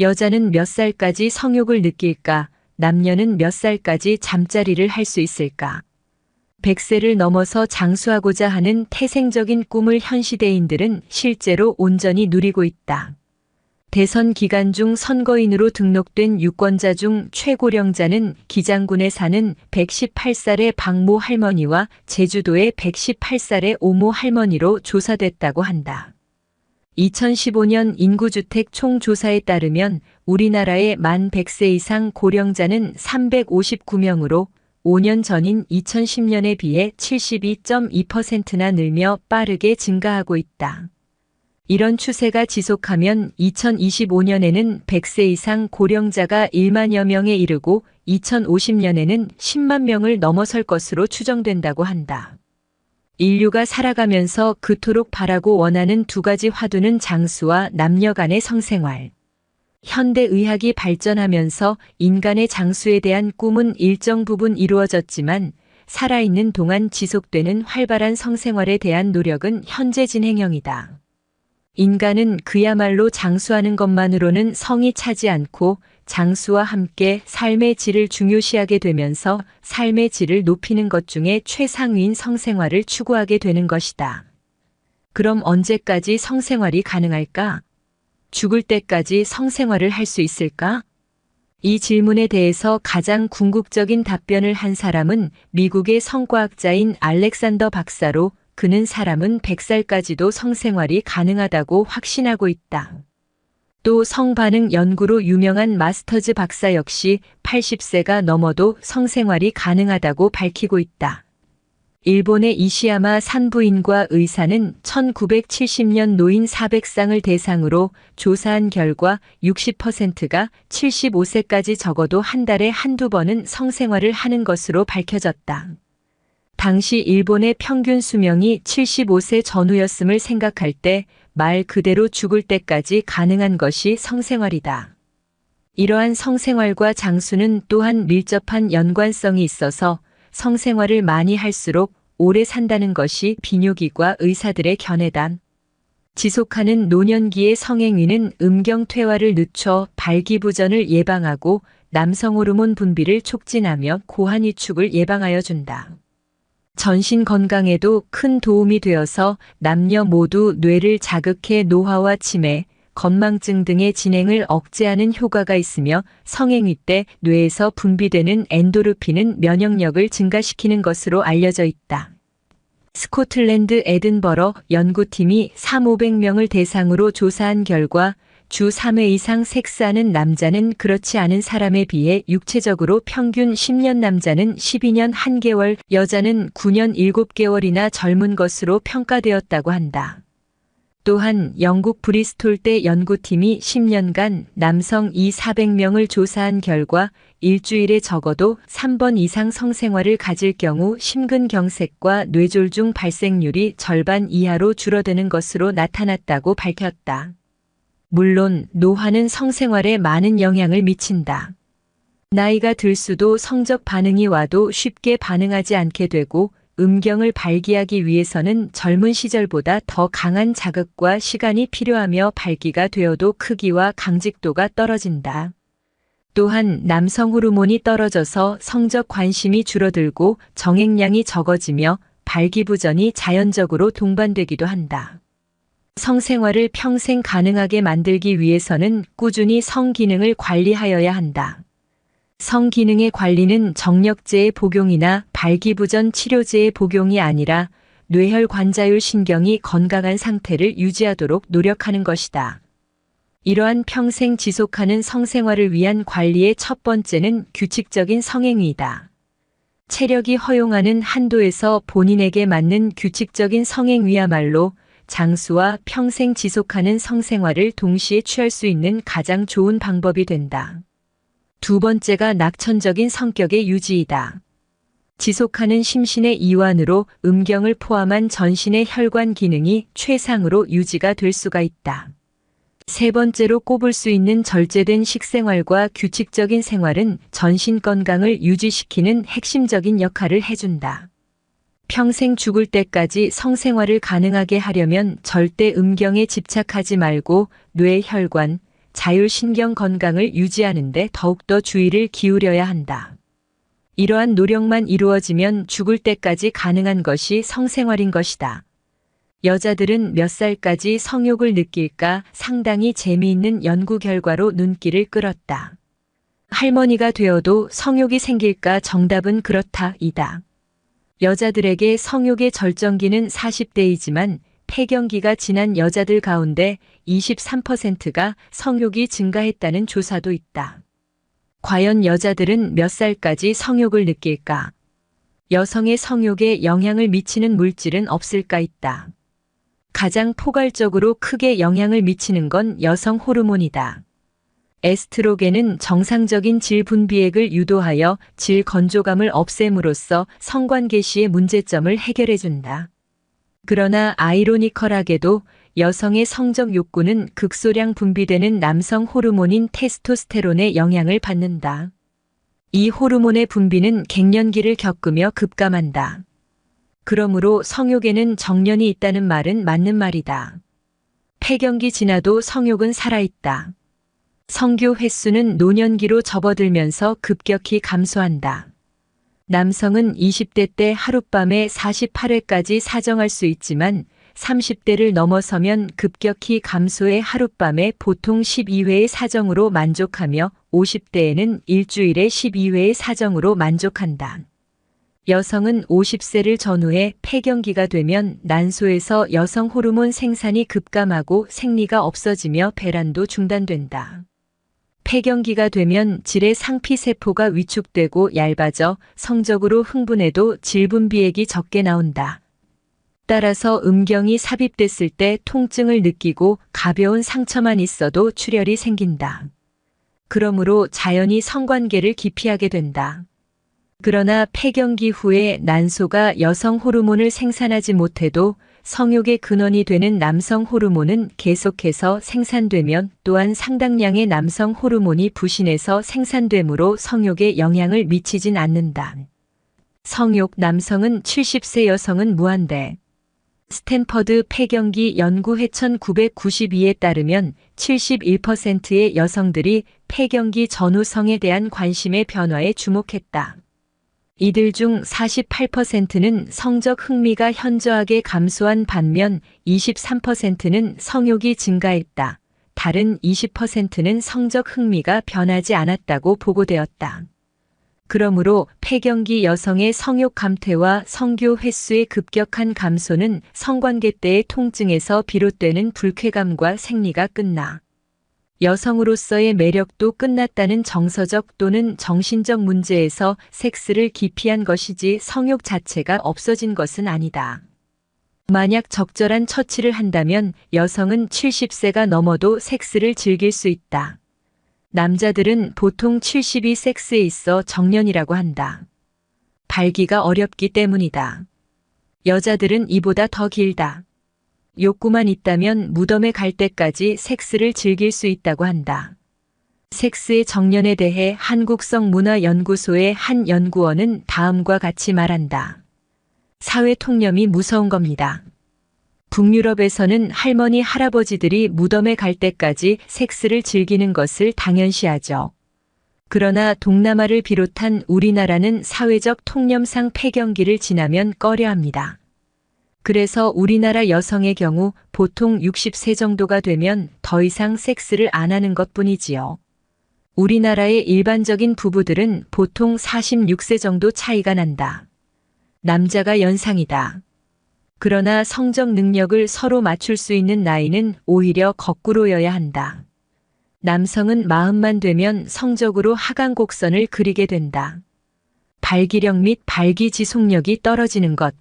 여자는 몇 살까지 성욕을 느낄까? 남녀는 몇 살까지 잠자리를 할 수 있을까? 100세를 넘어서 장수하고자 하는 태생적인 꿈을 현 시대인들은 실제로 온전히 누리고 있다. 대선 기간 중 선거인으로 등록된 유권자 중 최고령자는 기장군에 사는 118살의 박모 할머니와 제주도의 118살의 오모 할머니로 조사됐다고 한다. 2015년 인구주택 총조사에 따르면 우리나라의 만 100세 이상 고령자는 359명으로 5년 전인 2010년에 비해 72.2%나 늘며 빠르게 증가하고 있다. 이런 추세가 지속하면 2025년에는 100세 이상 고령자가 1만여 명에 이르고 2050년에는 10만 명을 넘어설 것으로 추정된다고 한다. 인류가 살아가면서 그토록 바라고 원하는 두 가지 화두는 장수와 남녀 간의 성생활. 현대 의학이 발전하면서 인간의 장수에 대한 꿈은 일정 부분 이루어졌지만 살아있는 동안 지속되는 활발한 성생활에 대한 노력은 현재 진행형이다. 인간은 그야말로 장수하는 것만으로는 성이 차지 않고 장수와 함께 삶의 질을 중요시하게 되면서 삶의 질을 높이는 것 중에 최상위인 성생활을 추구하게 되는 것이다. 그럼 언제까지 성생활이 가능할까? 죽을 때까지 성생활을 할 수 있을까? 이 질문에 대해서 가장 궁극적인 답변을 한 사람은 미국의 성과학자인 알렉산더 박사로 그는 사람은 100살까지도 성생활이 가능하다고 확신하고 있다. 또 성반응 연구로 유명한 마스터즈 박사 역시 80세가 넘어도 성생활이 가능하다고 밝히고 있다. 일본의 이시야마 산부인과 의사는 1970년 노인 400쌍을 대상으로 조사한 결과 60%가 75세까지 적어도 한 달에 한두 번은 성생활을 하는 것으로 밝혀졌다. 당시 일본의 평균 수명이 75세 전후였음을 생각할 때 말 그대로 죽을 때까지 가능한 것이 성생활이다. 이러한 성생활과 장수는 또한 밀접한 연관성이 있어서 성생활을 많이 할수록 오래 산다는 것이 비뇨기과 의사들의 견해다. 지속하는 노년기의 성행위는 음경퇴화를 늦춰 발기부전을 예방하고 남성 호르몬 분비를 촉진하며 고환위축을 예방하여 준다. 전신 건강에도 큰 도움이 되어서 남녀 모두 뇌를 자극해 노화와 치매, 건망증 등의 진행을 억제하는 효과가 있으며 성행위 때 뇌에서 분비되는 엔도르핀은 면역력을 증가시키는 것으로 알려져 있다. 스코틀랜드 에든버러 연구팀이 3,500명을 대상으로 조사한 결과 주 3회 이상 섹스하는 남자는 그렇지 않은 사람에 비해 육체적으로 평균 10년 남자는 12년 1개월, 여자는 9년 7개월이나 젊은 것으로 평가되었다고 한다. 또한 영국 브리스톨대 연구팀이 10년간 남성 2 400명을 조사한 결과 일주일에 적어도 3번 이상 성생활을 가질 경우 심근경색과 뇌졸중 발생률이 절반 이하로 줄어드는 것으로 나타났다고 밝혔다. 물론 노화는 성생활에 많은 영향을 미친다. 나이가 들수도 성적 반응이 와도 쉽게 반응하지 않게 되고 음경을 발기하기 위해서는 젊은 시절보다 더 강한 자극과 시간이 필요하며 발기가 되어도 크기와 강직도가 떨어진다. 또한 남성 호르몬이 떨어져서 성적 관심이 줄어들고 정액량이 적어지며 발기부전이 자연적으로 동반되기도 한다. 성생활을 평생 가능하게 만들기 위해서는 꾸준히 성기능을 관리하여야 한다. 성기능의 관리는 정력제의 복용이나 발기부전 치료제의 복용이 아니라 뇌혈 관자율 신경이 건강한 상태를 유지하도록 노력하는 것이다. 이러한 평생 지속하는 성생활을 위한 관리의 첫 번째는 규칙적인 성행위이다. 체력이 허용하는 한도에서 본인에게 맞는 규칙적인 성행위야말로 장수와 평생 지속하는 성생활을 동시에 취할 수 있는 가장 좋은 방법이 된다. 두 번째가 낙천적인 성격의 유지이다. 지속하는 심신의 이완으로 음경을 포함한 전신의 혈관 기능이 최상으로 유지가 될 수가 있다. 세 번째로 꼽을 수 있는 절제된 식생활과 규칙적인 생활은 전신 건강을 유지시키는 핵심적인 역할을 해준다. 평생 죽을 때까지 성생활을 가능하게 하려면 절대 음경에 집착하지 말고 뇌 혈관, 자율신경 건강을 유지하는데 더욱더 주의를 기울여야 한다. 이러한 노력만 이루어지면 죽을 때까지 가능한 것이 성생활인 것이다. 여자들은 몇 살까지 성욕을 느낄까 상당히 재미있는 연구 결과로 눈길을 끌었다. 할머니가 되어도 성욕이 생길까 정답은 그렇다 이다. 여자들에게 성욕의 절정기는 40대이지만 폐경기가 지난 여자들 가운데 23%가 성욕이 증가했다는 조사도 있다. 과연 여자들은 몇 살까지 성욕을 느낄까? 여성의 성욕에 영향을 미치는 물질은 없을까 있다. 가장 포괄적으로 크게 영향을 미치는 건 여성 호르몬이다. 에스트로겐은 정상적인 질 분비액을 유도하여 질 건조감을 없앰으로써 성관계 시의 문제점을 해결해준다. 그러나 아이로니컬하게도 여성의 성적 욕구는 극소량 분비되는 남성 호르몬인 테스토스테론의 영향을 받는다. 이 호르몬의 분비는 갱년기를 겪으며 급감한다. 그러므로 성욕에는 정년이 있다는 말은 맞는 말이다. 폐경기 지나도 성욕은 살아있다. 성교 횟수는 노년기로 접어들면서 급격히 감소한다. 남성은 20대 때 하룻밤에 48회까지 사정할 수 있지만 30대를 넘어서면 급격히 감소해 하룻밤에 보통 12회의 사정으로 만족하며 50대에는 일주일에 12회의 사정으로 만족한다. 여성은 50세를 전후해 폐경기가 되면 난소에서 여성 호르몬 생산이 급감하고 생리가 없어지며 배란도 중단된다. 폐경기가 되면 질의 상피세포가 위축되고 얇아져 성적으로 흥분해도 질분비액이 적게 나온다. 따라서 음경이 삽입됐을 때 통증을 느끼고 가벼운 상처만 있어도 출혈이 생긴다. 그러므로 자연히 성관계를 기피하게 된다. 그러나 폐경기 후에 난소가 여성 호르몬을 생산하지 못해도 성욕의 근원이 되는 남성 호르몬은 계속해서 생산되면 또한 상당량의 남성 호르몬이 부신해서 생산되므로 성욕에 영향을 미치진 않는다. 성욕 남성은 70세 여성은 무한대. 스탠퍼드 폐경기 연구회 1992에 따르면 71%의 여성들이 폐경기 전후 성에 대한 관심의 변화에 주목했다. 이들 중 48%는 성적 흥미가 현저하게 감소한 반면 23%는 성욕이 증가했다. 다른 20%는 성적 흥미가 변하지 않았다고 보고되었다. 그러므로 폐경기 여성의 성욕 감퇴와 성교 횟수의 급격한 감소는 성관계 때의 통증에서 비롯되는 불쾌감과 생리가 끝나 여성으로서의 매력도 끝났다는 정서적 또는 정신적 문제에서 섹스를 기피한 것이지 성욕 자체가 없어진 것은 아니다. 만약 적절한 처치를 한다면 여성은 70세가 넘어도 섹스를 즐길 수 있다. 남자들은 보통 70이 섹스에 있어 정년이라고 한다. 발기가 어렵기 때문이다. 여자들은 이보다 더 길다. 욕구만 있다면 무덤에 갈 때까지 섹스를 즐길 수 있다고 한다. 섹스의 정년에 대해 한국성문화연구소의 한 연구원은 다음과 같이 말한다. 사회 통념이 무서운 겁니다. 북유럽에서는 할머니, 할아버지들이 무덤에 갈 때까지 섹스를 즐기는 것을 당연시하죠. 그러나 동남아를 비롯한 우리나라는 사회적 통념상 폐경기를 지나면 꺼려 합니다. 그래서 우리나라 여성의 경우 보통 60세 정도가 되면 더 이상 섹스를 안 하는 것 뿐이지요. 우리나라의 일반적인 부부들은 보통 46세 정도 차이가 난다. 남자가 연상이다. 그러나 성적 능력을 서로 맞출 수 있는 나이는 오히려 거꾸로여야 한다. 남성은 마음만 되면 성적으로 하강 곡선을 그리게 된다. 발기력 및 발기 지속력이 떨어지는 것.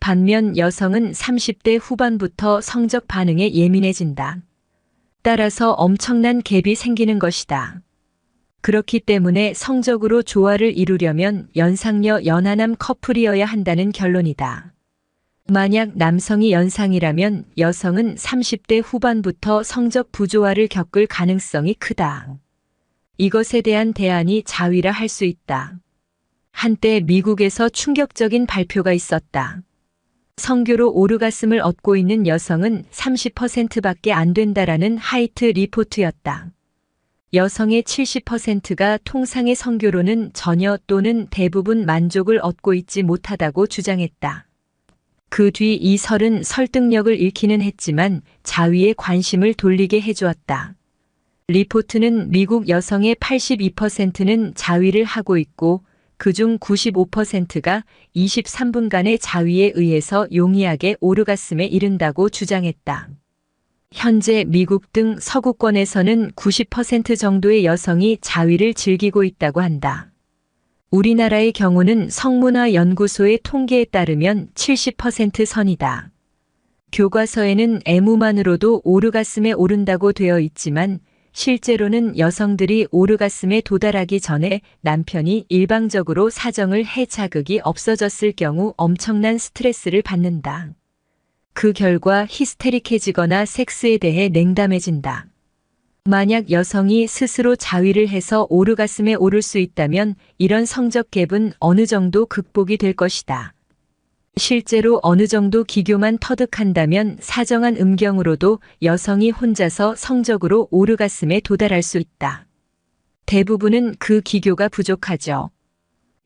반면 여성은 30대 후반부터 성적 반응에 예민해진다. 따라서 엄청난 갭이 생기는 것이다. 그렇기 때문에 성적으로 조화를 이루려면 연상녀 연하남 커플이어야 한다는 결론이다. 만약 남성이 연상이라면 여성은 30대 후반부터 성적 부조화를 겪을 가능성이 크다. 이것에 대한 대안이 자위라 할 수 있다. 한때 미국에서 충격적인 발표가 있었다. 성교로 오르가슴을 얻고 있는 여성은 30%밖에 안 된다라는 하이트 리포트였다. 여성의 70%가 통상의 성교로는 전혀 또는 대부분 만족을 얻고 있지 못하다고 주장했다. 그 뒤 이 설은 설득력을 잃기는 했지만 자위의 관심을 돌리게 해주었다. 리포트는 미국 여성의 82%는 자위를 하고 있고 그중 95%가 23분간의 자위에 의해서 용이하게 오르가슴에 이른다고 주장했다. 현재 미국 등 서구권에서는 90% 정도의 여성이 자위를 즐기고 있다고 한다. 우리나라의 경우는 성문화 연구소의 통계에 따르면 70% 선이다. 교과서에는 애무만으로도 오르가슴에 오른다고 되어 있지만 실제로는 여성들이 오르가슴에 도달하기 전에 남편이 일방적으로 사정을 해 자극이 없어졌을 경우 엄청난 스트레스를 받는다. 그 결과 히스테릭해지거나 섹스에 대해 냉담해진다. 만약 여성이 스스로 자위를 해서 오르가슴에 오를 수 있다면 이런 성적 갭은 어느 정도 극복이 될 것이다. 실제로 어느 정도 기교만 터득한다면 사정한 음경으로도 여성이 혼자서 성적으로 오르가슴에 도달할 수 있다. 대부분은 그 기교가 부족하죠.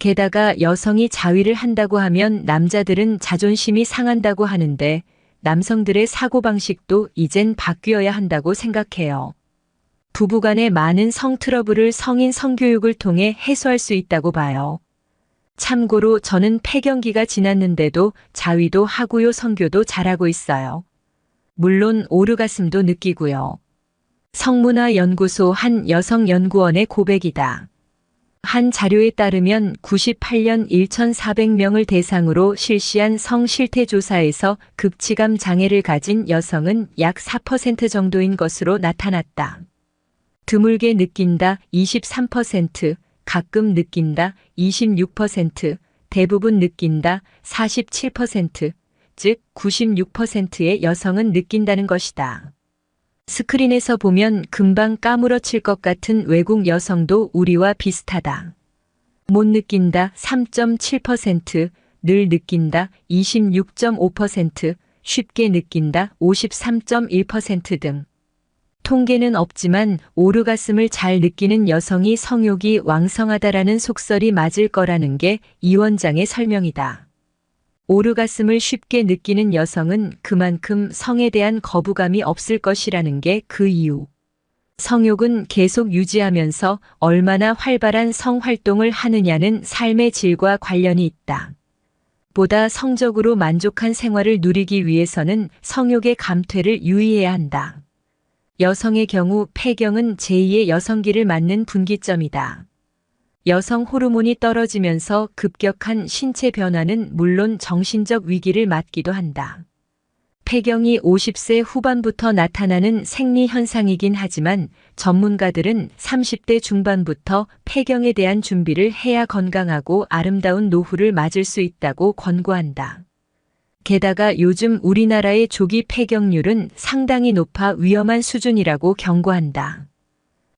게다가 여성이 자위를 한다고 하면 남자들은 자존심이 상한다고 하는데 남성들의 사고방식도 이젠 바뀌어야 한다고 생각해요. 부부간의 많은 성 트러블을 성인 성교육을 통해 해소할 수 있다고 봐요. 참고로 저는 폐경기가 지났는데도 자위도 하고요 성교도 잘하고 있어요. 물론 오르가슴도 느끼고요. 성문화연구소 한 여성연구원의 고백이다. 한 자료에 따르면 98년 1,400명을 대상으로 실시한 성실태 조사에서 극치감 장애를 가진 여성은 약 4% 정도인 것으로 나타났다. 드물게 느낀다 23%, 가끔 느낀다 26%, 대부분 느낀다 47%, 즉 96%의 여성은 느낀다는 것이다. 스크린에서 보면 금방 까무러칠 것 같은 외국 여성도 우리와 비슷하다. 못 느낀다 3.7%, 늘 느낀다 26.5%, 쉽게 느낀다 53.1%등. 통계는 없지만 오르가슴을 잘 느끼는 여성이 성욕이 왕성하다라는 속설이 맞을 거라는 게 이 원장의 설명이다. 오르가슴을 쉽게 느끼는 여성은 그만큼 성에 대한 거부감이 없을 것이라는 게 그 이유. 성욕은 계속 유지하면서 얼마나 활발한 성활동을 하느냐는 삶의 질과 관련이 있다. 보다 성적으로 만족한 생활을 누리기 위해서는 성욕의 감퇴를 유의해야 한다. 여성의 경우 폐경은 제2의 여성기를 맞는 분기점이다. 여성 호르몬이 떨어지면서 급격한 신체 변화는 물론 정신적 위기를 맞기도 한다. 폐경이 50세 후반부터 나타나는 생리 현상이긴 하지만 전문가들은 30대 중반부터 폐경에 대한 준비를 해야 건강하고 아름다운 노후를 맞을 수 있다고 권고한다. 게다가 요즘 우리나라의 조기 폐경률은 상당히 높아 위험한 수준이라고 경고한다.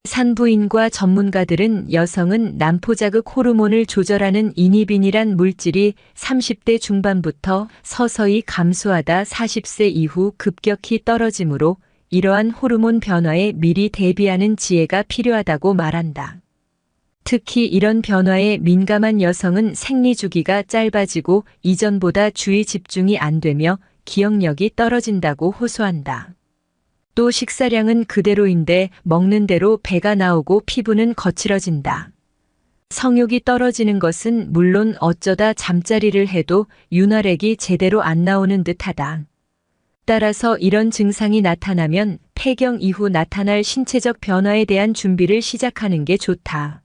산부인과 전문가들은 여성은 난포자극 호르몬을 조절하는 이니빈이란 물질이 30대 중반부터 서서히 감소하다 40세 이후 급격히 떨어지므로 이러한 호르몬 변화에 미리 대비하는 지혜가 필요하다고 말한다. 특히 이런 변화에 민감한 여성은 생리 주기가 짧아지고 이전보다 주의 집중이 안 되며 기억력이 떨어진다고 호소한다. 또 식사량은 그대로인데 먹는 대로 배가 나오고 피부는 거칠어진다. 성욕이 떨어지는 것은 물론 어쩌다 잠자리를 해도 윤활액이 제대로 안 나오는 듯하다. 따라서 이런 증상이 나타나면 폐경 이후 나타날 신체적 변화에 대한 준비를 시작하는 게 좋다.